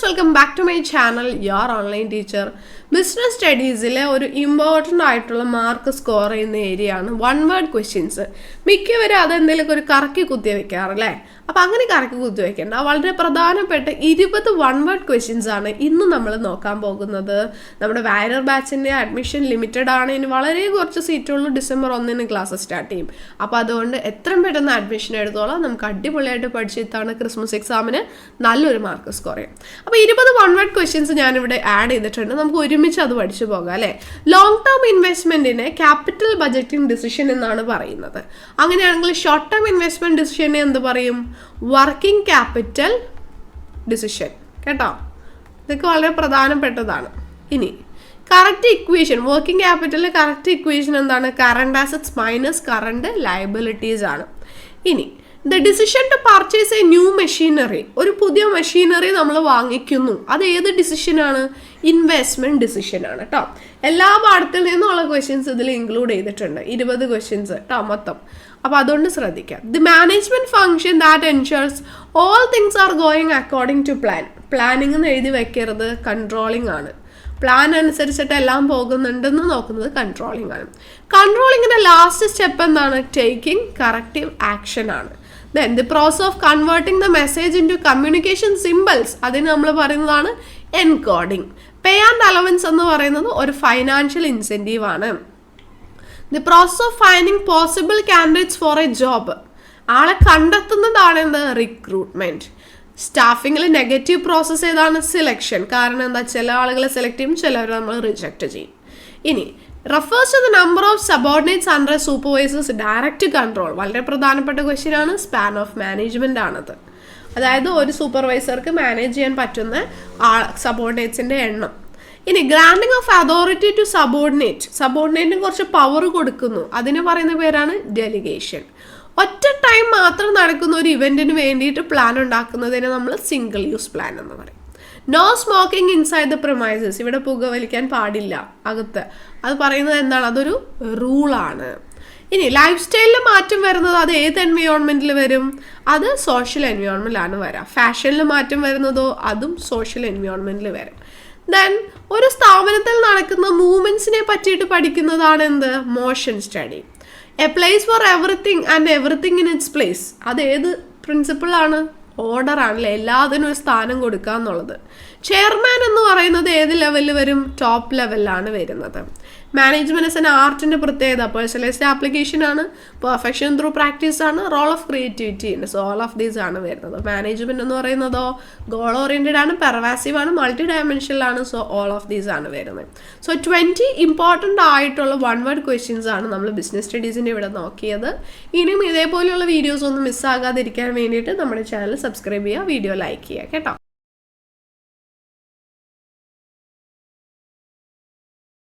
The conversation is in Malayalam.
Friends welcome back to my channel your online teacher business സ്റ്റഡീസിലെ ഒരു ഇമ്പോർട്ടന്റ് ആയിട്ടുള്ള മാർക്ക് സ്കോർ ചെയ്യുന്ന ഏരിയ ആണ് വൺ വേർഡ് ക്വസ്റ്റ്യൻസ് മിക്കവരും അതെന്തെങ്കിലുമൊക്കെ ഒരു കറക്കി കുത്തി വെക്കാറല്ലേ അപ്പം അങ്ങനെ കറക്കി കുത്തി വെക്കേണ്ട. വളരെ പ്രധാനപ്പെട്ട ഇരുപത് വൺ വേർഡ് ക്വസ്റ്റ്യൻസ് ആണ് ഇന്ന് നമ്മൾ നോക്കാൻ പോകുന്നത്. നമ്മുടെ വാരർ ബാച്ചിന്റെ അഡ്മിഷൻ ലിമിറ്റഡ് ആണ്. ഇനി വളരെ കുറച്ച് സീറ്റുള്ളൂ ഡിസംബർ ഒന്നിന് ക്ലാസ് സ്റ്റാർട്ട് ചെയ്യും. അപ്പോൾ അതുകൊണ്ട് എത്രയും പെട്ടെന്ന് അഡ്മിഷൻ എടുത്തോളാം. നമുക്ക് അടിപൊളിയായിട്ട് പഠിച്ചിട്ടാണ് ക്രിസ്മസ് എക്സാമിന് നല്ലൊരു മാർക്ക് സ്കോർ ചെയ്യും അപ്പോൾ ഇരുപത് വൺ വേർഡ് ക്വസ്റ്റ്യൻസ് ഞാനിവിടെ ആഡ് ചെയ്തിട്ടുണ്ട്. നമുക്ക് ഒരുമിച്ച് അത് പഠിച്ചു പോകാം അല്ലേ? ലോങ് ടേം ഇൻവെസ്റ്റ്മെന്റിനെ ക്യാപിറ്റൽ ബജറ്റിംഗ് ഡിസിഷൻ എന്നാണ് പറയുന്നത്. അങ്ങനെയാണെങ്കിൽ ഷോർട്ട് ടേം ഇൻവെസ്റ്റ്മെന്റ് ഡിസിഷനെ എന്ത് പറയും? വർക്കിംഗ് ക്യാപിറ്റൽ ഡിസിഷൻ കേട്ടോ? ഇതൊക്കെ വളരെ പ്രധാനപ്പെട്ടതാണ്. ഇനി കറക്റ്റ് ഇക്വേഷൻ വർക്കിംഗ് ക്യാപിറ്റലിൽ കറക്റ്റ് ഇക്വേഷൻ എന്താണ്? Current assets minus current liabilities ആണ്. ഇനി the decision to purchase a new machinery ഒരു പുതിയ മെഷീനറി നമ്മൾ വാങ്ങിക്കുന്നു. അത് ഏത് ഡിസിഷനാണ് ഇൻവെസ്റ്റ്മെന്റ് ആണ് കേട്ടോ എല്ലാ പാഠത്തിൽ നിന്നുള്ള ക്വസ്റ്റ്യൻസ് ഇതിൽ ഇൻക്ലൂഡ് ചെയ്തിട്ടുണ്ട്. ഇരുപത് ക്വസ്റ്റ്യൻസ് കേട്ടോ മൊത്തം. അപ്പോൾ അതുകൊണ്ട് ശ്രദ്ധിക്കാം. The management function that ensures all things are going according to plan planning എന്ന് എഴുതി വെക്കരുത് കൺട്രോളിംഗ് ആണ്. പ്ലാൻ അനുസരിച്ചിട്ട് എല്ലാം പോകുന്നുണ്ടെന്ന് നോക്കുന്നത് കൺട്രോളിംഗ് ആണ്. കൺട്രോളിങ്ങിന്റെ ലാസ്റ്റ് സ്റ്റെപ്പ് എന്താണ്? ടേക്കിംഗ് കറക്റ്റീവ് ആക്ഷൻ ആണ്. Then the process of converting the message into communication symbols അതിന് നമ്മൾ പറയുന്നതാണ് എൻകോഡിംഗ് പേ ആൻഡ് അലവൻസ് എന്ന് പറയുന്നത് ഒരു ഫൈനാൻഷ്യൽ ഇൻസെന്റീവ് ആണ്. The process of finding possible candidates for a job ആളെ കണ്ടെത്തുന്നതാണ് എന്ത്? റിക്രൂട്ട്മെന്റ് സ്റ്റാഫിങ്ങിൽ നെഗറ്റീവ് പ്രോസസ്സ് ഏതാണ്? സിലക്ഷൻ കാരണം എന്താ? ചില ആളുകളെ സെലക്ട് ചെയ്യും ചിലവരെ നമ്മൾ റിജക്റ്റ് ചെയ്യും. ഇനി refers to the number of subordinates under supervisor's direct control വളരെ പ്രധാനപ്പെട്ട ക്വസ്റ്റ്യൻ ആണ്. സ്പാൻ ഓഫ് മാനേജ്മെന്റ് ആണത്. അതായത് ഒരു സൂപ്പർവൈസർക്ക് മാനേജ് ചെയ്യാൻ പറ്റുന്ന ആ സബോർഡിനേറ്റ്സിന്റെ എണ്ണം. ഇനി granting of authority to subordinate സബോർഡിനേറ്റിന് കുറച്ച് പവർ കൊടുക്കുന്നു. അതിന് പറയുന്ന പേരാണ് ഡെലിഗേഷൻ ഒറ്റ ടൈം മാത്രം നടക്കുന്ന ഒരു ഇവന്റിന് വേണ്ടിയിട്ട് പ്ലാൻ ഉണ്ടാക്കുന്നതിനെ നമ്മൾ സിംഗിൾ യൂസ് പ്ലാൻ എന്ന് പറയും. No smoking inside the premises ഇവിടെ പുകവലിക്കാൻ പാടില്ല. അകത്ത്. അത് പറയുന്നത് എന്താണ്? അതൊരു റൂളാണ് ഇനി ലൈഫ് സ്റ്റൈലിൽ മാറ്റം വരുന്നത് അത് ഏത് എൻവയോൺമെന്റിൽ വരും? അത് സോഷ്യൽ എൻവയോൺമെന്റിലാണ് വരാം. ഫാഷനിൽ മാറ്റം വരുന്നതോ അതും സോഷ്യൽ എൻവയോൺമെന്റിൽ വരും. ദെൻ ഒരു സ്ഥാപനത്തിൽ നടക്കുന്ന മൂവ്മെന്റ്സിനെ പറ്റിയിട്ട് പഠിക്കുന്നതാണ് എന്ത്? Motion study a place for everything and everything in its place അത് ഏത് പ്രിൻസിപ്പിളാണ് ഓർഡർ ആണല്ലേ എല്ലാത്തിനും ഒരു സ്ഥാനം കൊടുക്കുക എന്നുള്ളത് ചെയർമാൻ എന്ന് പറയുന്നത് ഏത് ലെവലിൽ വരും? ടോപ്പ് ലെവലിലാണ് വരുന്നത്. മാനേജ്മെന്റ് എസ് എൻ ആർട്ടിന്റെ പ്രത്യേകത പേഴ്സണലൈസ്ഡ് ആപ്ലിക്കേഷൻ ആണ് പെർഫെക്ഷൻ ത്രൂ പ്രാക്ടീസ് ആണ് റോൾ ഓഫ് ക്രിയേറ്റിവിറ്റി ഉണ്ട് സോ ഓൾ ഓഫ് ദീസ് ആണ് വരുന്നത്. മാനേജ്മെന്റ് എന്ന് പറയുന്നതോ ഗോൾ ഓറിയന്റഡ് ആണ് പെർവാസീവ് ആണ് മൾട്ടി ഡയമെൻഷനിലാണ് സോ ഓൾ ഓഫ് ദീസ് ആണ് വരുന്നത്. സോ ട്വന്റി ഇമ്പോർട്ടന്റ് ആയിട്ടുള്ള വൺ വേർഡ് ക്വസ്റ്റ്യൻസ് ആണ് നമ്മൾ ബിസിനസ് സ്റ്റഡീസിന്റെ ഇവിടെ നോക്കിയത്. ഇനിയും ഇതേപോലെയുള്ള വീഡിയോസ് ഒന്നും മിസ്സാകാതിരിക്കാൻ വേണ്ടിയിട്ട് നമ്മുടെ ചാനൽ സബ്സ്ക്രൈബ് ചെയ്യുക വീഡിയോ ലൈക്ക് ചെയ്യുക കേട്ടോ.